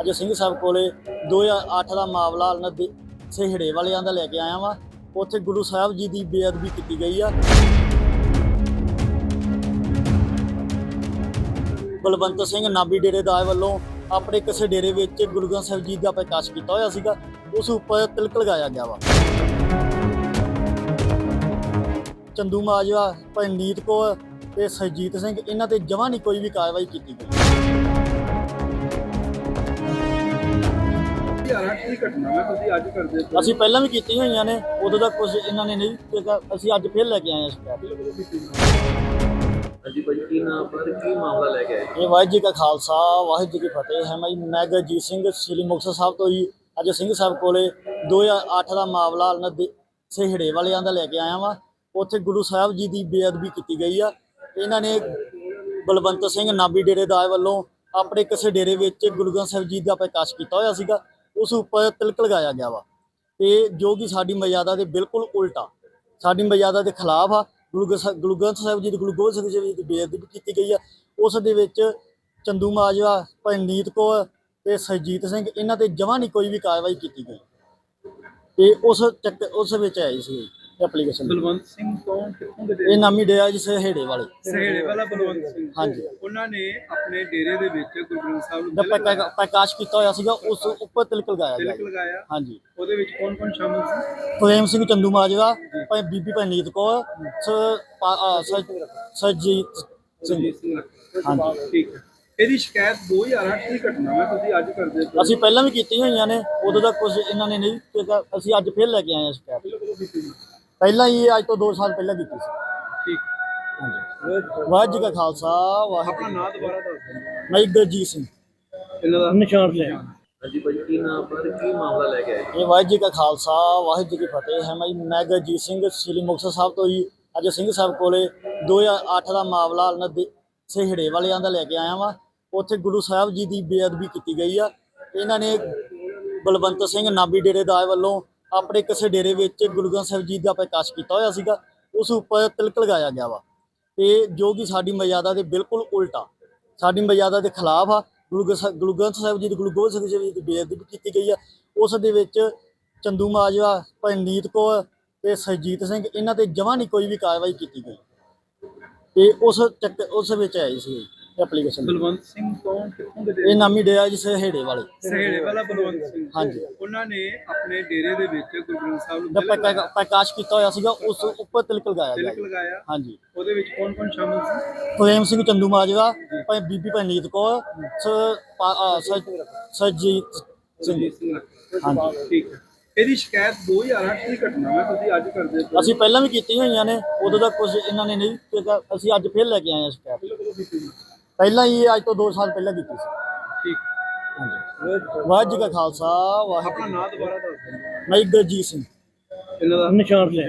ਅੱਜ ਸਿੰਘ ਸਾਹਿਬ ਕੋਲੇ 2008 ਦਾ ਮਾਮਲਾ ਨਦੀ ਦੇ ਸਿਹੜੇ ਵਾਲਿਆਂ ਦਾ ਲੈ ਕੇ ਆਇਆ ਵਾਂ। ਉੱਥੇ ਗੁਰੂ ਸਾਹਿਬ ਜੀ ਦੀ ਬੇਅਦਬੀ ਕੀਤੀ ਗਈ ਆ। ਬਲਵੰਤ ਸਿੰਘ ਨਾਬੀ ਡੇਰੇਦਾਰ ਵੱਲੋਂ ਆਪਣੇ ਕਿਸੇ ਡੇਰੇ ਵਿੱਚ ਗੁਰੂ ਗ੍ਰੰਥ ਸਾਹਿਬ ਜੀ ਦਾ ਪ੍ਰਕਾਸ਼ ਕੀਤਾ ਹੋਇਆ ਸੀਗਾ। ਉਸ ਉੱਪਰ ਤਿਲਕ ਲਗਾਇਆ ਗਿਆ ਵਾ। ਚੰਦੂ ਮਾਜਵਾ, ਪਰਨੀਤ ਕੌਰ ਤੇ ਸਰਜੀਤ ਸਿੰਘ, ਇਹਨਾਂ ਤੇ ਜਮਾਂ ਨਹੀਂ ਕੋਈ ਵੀ ਕਾਰਵਾਈ ਕੀਤੀ ਗਈ। ਹਜ਼ਾਰਾਂ ਕੀ ਘਟਨਾ ਹੈ ਤੁਸੀਂ ਅੱਜ ਕਰਦੇ ਹੋ? ਅਸੀਂ ਪਹਿਲਾਂ ਵੀ ਕੀਤੀਆਂ ਹੋਈਆਂ ਨੇ ਉਦੋਂ ਦਾ ਕੁਝ ਇਹਨਾਂ ਨੇ ਨਹੀਂ ਕੀਤਾ। ਅਸੀਂ ਅੱਜ ਫਿਰ ਲੈ ਕੇ ਆਏ ਹਾਂ ਸ਼ਿਕਾਇਤ ਹਾਂਜੀ ਭਾਈ ਕੀ ਨਾਮ ਪਰ ਕੀ ਮਾਮਲਾ ਲੈ ਕੇ ਆਏ? ਇਹ ਵਾਹਿਗੁਰੂ ਜੀ ਕਾ ਖਾਲਸਾ ਵਾਹਿਗੁਰੂ ਜੀ ਕੀ ਫਤਿਹ। ਹੈ ਮੈਂ ਜੀ ਮੈਂ ਗੁਰਜੀਤ ਸਿੰਘ ਸ੍ਰੀ ਮੁਕਤਸਰ ਸਾਹਿਬ ਤੋਂ ਜੀ। ਅੱਜ ਸਿੰਘ ਸਾਹਿਬ ਕੋਲੇ 2008 ਦਾ ਮਾਮਲਾ ਦੇ ਸਿਹੜੇ ਵਾਲਿਆਂ ਦਾ ਲੈ ਕੇ ਆਇਆ ਵਾਂ। ਉੱਥੇ ਗੁਰੂ ਸਾਹਿਬ ਜੀ ਦੀ ਬੇਅਦਬੀ ਕੀਤੀ ਗਈ ਆ। ਇਹਨਾਂ ਨੇ ਬਲਵੰਤ ਸਿੰਘ ਨਾਬੀ ਡੇਰੇਦਾਰ ਵੱਲੋਂ ਆਪਣੇ ਕਿਸੇ ਡੇਰੇ ਵਿੱਚ ਗੁਰੂ ਗ੍ਰੰਥ ਸਾਹਿਬ ਜੀ ਦਾ ਪ੍ਰਕਾਸ਼ ਕੀਤਾ ਹੋਇਆ ਸੀਗਾ। ਉਸ ਉੱਪਰ ਤਿਲਕ ਲਗਾਇਆ ਗਿਆ ਵਾ। ਤੇ ਜੋ ਕਿ ਸਾਡੀ ਮਰਿਆਦਾ ਦੇ ਬਿਲਕੁਲ ਉਲਟਾ। ਸਾਡੀ ਮਰਿਆਦਾ ਦੇ ਖਿਲਾਫ ਆ। ਗੁਰੂ ਗ੍ਰੰਥ ਸਾਹਿਬ- ਗੁਰੂ ਗ੍ਰੰਥ ਸਾਹਿਬ ਜੀ ਦੀ, ਗੁਰੂ ਗੋਬਿੰਦ ਸਿੰਘ ਜੀ ਦੀ ਬੇਅਦਬੀ ਕੀਤੀ ਗਈ ਆ। ਉਸ ਦੇ ਵਿੱਚ ਚੰਦੂ ਮਾਜਵਾ ਪਰਨੀਤ ਕੌਰ ਤੇ ਸਰਜੀਤ ਸਿੰਘ, ਇਹਨਾਂ ਤੇ ਜਮਾਂ ਨਹੀਂ ਕੋਈ ਵੀ ਕਾਰਵਾਈ ਕੀਤੀ ਗਈ। ਤੇ ਉਸ ਚੱਕ, ਉਸ ਵਿੱਚ ਆਈ ਸੀ। ਐਪਲੀਕੇਸ਼ਨ ਬਲਵੰਤ ਸਿੰਘ ਕੌਣ ਕਿੱਥੋਂ ਦੇ ਇਹ ਨਾਮੀ ਡੇਰਾ ਜੀ ਸਹੇੜੇ ਵਾਲੇ। ਸਹੇੜੇ ਵਾਲਾ ਬਲਵੰਤ ਸਿੰਘ। ਹਾਂਜੀ। ਉਹਨਾਂ ਨੇ ਆਪਣੇ ਡੇਰੇ ਦੇ ਵਿੱਚ ਗੁਰੂ ਗ੍ਰੰਥ ਸਾਹਿਬ ਨੂੰ ਦਾ ਤਿਲਕ ਪ੍ਰਕਾਸ਼ ਕੀਤਾ ਹੋਇਆ ਸੀਗਾ ਉਸ ਉੱਪਰ ਤਿਲਕ ਲਗਾਇਆ ਗਿਆ। ਤਿਲਕ ਲਗਾਇਆ। ਹਾਂਜੀ। ਉਹਦੇ ਵਿੱਚ ਕੌਣ ਕੌਣ ਸ਼ਾਮਲ ਸੀ? ਪ੍ਰੇਮ ਸਿੰਘ ਚੰਦੂ ਮਾਜਵਾ ਭਾਈ ਬੀਬੀ ਪਰਨੀਤ ਕੌਰ ਸ- ਪਾ- ਅ, ਸਰ- ਸਰਜੀਤ ਸਿੰਘ। ਸੁਰਜੀਤ ਸਿੰਘ ਹਾਂਜੀ। ਠੀਕ ਹੈ। ਇਹਦੀ ਸ਼ਿਕਾਇਤ 2008 ਦੀ ਘਟਨਾ ਹੈ ਤੁਸੀਂ ਅੱਜ ਕਰਦੇ ਹੋ। ਅਸੀਂ ਪਹਿਲਾਂ ਵੀ ਕੀਤੀਆਂ ਹੋਈਆਂ ਨੇ ਉਦੋਂ ਦਾ ਕੁਝ ਇਹਨਾਂ ਨੇ ਨਹੀਂ ਕੀਤਾ। ਅਸੀਂ ਅੱਜ ਫਿਰ ਲੈ ਕੇ ਆਏ ਹਾਂ ਸ਼ਿਕਾਇਤ। ਪਹਿਲਾਂ ਹੀ ਅੱਜ ਤੋਂ 2 ਸਾਲ ਪਹਿਲਾਂ ਕੀਤੀ ਸੀ। ਠੀਕ। ਹਾਂਜੀ। ਵਾਹਿਗੁਰੂ ਜੀ ਕਾ ਖਾਲਸਾ ਆਪਣਾ ਵਾਹਿਗੁਰੂ ਨਾਮ ਦੁਬਾਰਾ ਦੱਸ ਦਿਓ। ਮੈਂ ਗੁਰਜੀਤ ਸਿੰਘ। ਇਹਨਾਂ ਦਾ? ਨਿਸ਼ਾਨ ਲੈ ਹਾਂਜੀ ਭਾਈ ਕੀ ਨਾਮ ਪਰ ਕੀ ਮਾਮਲਾ ਲੈ ਕੇ ਆਏ? ਇਹ ਵਾਹਿਗੁਰੂ ਜੀ ਕਾ ਖਾਲਸਾ ਵਾਹਿਗੁਰੂ ਜੀ ਕੀ ਫਤਿਹ। ਹੈ ਮੈਂ ਜੀ ਮੈਂ ਗੁਰਜੀਤ ਸਿੰਘ ਸ੍ਰੀ ਮੁਕਤਸਰ ਸਾਹਿਬ ਤੋਂ ਜੀ ਅੱਜ ਸਿੰਘ ਸਾਹਿਬ ਕੋਲੇ 2008 ਦਾ ਮਾਮਲਾ ਉਹਨਾਂ ਦੇ ਸਿਹੜੇ ਵਾਲਿਆਂ ਦਾ ਲੈ ਕੇ ਆਇਆ ਵਾਂ। ਉੱਥੇ ਗੁਰੂ ਸਾਹਿਬ ਜੀ ਦੀ ਬੇਅਦਬੀ ਕੀਤੀ ਗਈ ਆ। ਇਹਨਾਂ ਨੇ ਬਲਵੰਤ ਸਿੰਘ ਨਾਬੀ ਡੇਰੇਦਾਰ ਵੱਲੋਂ ਆਪਣੇ ਕਿਸੇ ਡੇਰੇ ਵਿੱਚ ਗੁਰੂ ਗ੍ਰੰਥ ਸਾਹਿਬ ਜੀ ਦਾ ਪ੍ਰਕਾਸ਼ ਕੀਤਾ ਹੋਇਆ ਸੀਗਾ, ਉਸ ਉੱਪਰ ਤਿਲਕ ਲਗਾਇਆ ਗਿਆ ਵਾ। ਤੇ ਜੋ ਕਿ ਸਾਡੀ ਮਰਿਆਦਾ ਦੇ ਬਿਲਕੁਲ ਉਲਟਾ ਸਾਡੀ ਮਰਿਆਦਾ ਦੇ ਖਿਲਾਫ ਆ। ਗੁਰੂ ਗ੍ਰੰਥ ਸਾਹਿਬ- ਗੁਰੂ ਗ੍ਰੰਥ ਸਾਹਿਬ ਜੀ ਦੀ, ਗੁਰੂ ਗੋਬਿੰਦ ਸਿੰਘ ਜੀ ਦੀ ਬੇਅਦਬੀ ਕੀਤੀ ਗਈ ਆ। ਉਸ ਦੇ ਵਿੱਚ ਚੰਦੂ ਮਾਜਵਾ ਪਰਨੀਤ ਕੌਰ ਤੇ ਸਰਜੀਤ ਸਿੰਘ, ਇਹਨਾਂ ਤੇ ਜਮਾਂ ਨਹੀਂ ਕੋਈ ਵੀ ਕਾਰਵਾਈ ਕੀਤੀ ਗਈ। ਤੇ ਉਸ ਚੱਕ, ਉਸ ਵਿੱਚ ਆਈ ਸੀ ਐਪਲੀਕੇਸ਼ਨ ਬਲਵੰਤ ਸਿੰਘ ਕੌਣ ਕਿੱਥੋਂ ਦੇ ਇਹ ਨਾਮੀ ਡੇਰਾ ਜੀ ਸਹੇੜੇ ਵਾਲੇ। ਸਹੇੜੇ ਵਾਲਾ ਬਲਵੰਤ ਸਿੰਘ। ਹਾਂਜੀ। ਉਹਨਾਂ ਨੇ ਆਪਣੇ ਡੇਰੇ ਦੇ ਵਿੱਚ ਗੁਰੂ ਗ੍ਰੰਥ ਸਾਹਿਬ ਨੂੰ ਦਾ ਪ੍ਰਕਾਸ਼ ਕੀਤਾ ਹੋਇਆ ਸੀਗਾ ਉਸ ਉੱਪਰ ਤਿਲਕ ਲਗਾਇਆ ਗਿਆ ਤਿਲਕ ਲਗਾਇਆ। ਹਾਂਜੀ। ਉਹਦੇ ਵਿੱਚ ਕੌਣ ਕੌਣ ਸ਼ਾਮਲ ਸੀ? ਪ੍ਰੇਮ ਸਿੰਘ ਚੰਦੂ ਮਾਜਵਾ ਭਾਈ ਬੀਬੀ ਪਰਨੀਤ ਕੌਰ ਸਰਜੀਤ ਸਿੰਘ। ਹਾਂਜੀ। ਠੀਕ ਹੈ। ਇਹਦੀ ਸ਼ਿਕਾਇਤ 2008 ਦੀ ਘਟਨਾ ਹੈ ਤੁਸੀਂ ਅੱਜ ਕਰਦੇ ਹੋ। ਅਸੀਂ ਪਹਿਲਾਂ ਵੀ ਕੀਤੀਆਂ ਹੋਈਆਂ ਨੇ ਉਦੋਂ ਦਾ ਕੁਝ ਇਹਨਾਂ ਨੇ ਨਹੀਂ ਕੀਤਾ। ਅਸੀਂ ਅੱਜ ਫਿਰ ਲੈ ਕੇ ਆਏ ਹਾਂ ਸ਼ਿਕਾਇਤ। ਪਹਿਲਾਂ ਹੀ ਅੱਜ ਤੋਂ 2 ਸਾਲ ਪਹਿਲਾਂ ਕੀਤੀ ਸੀ। ਠੀਕ। ਹਾਂਜੀ। ਵਾਹਿਗੁਰੂ ਜੀ ਕਾ ਖਾਲਸਾ ਆਪਣਾ ਵਾਹਿਗੁਰੂ ਨਾਮ ਦੁਬਾਰਾ ਦੱਸ ਦਿਓ। ਮੈਂ ਗੁਰਜੀਤ ਸਿੰਘ। ਇਹਨਾਂ ਦਾ? ਨਿਸ਼ਾਨ ਲੈ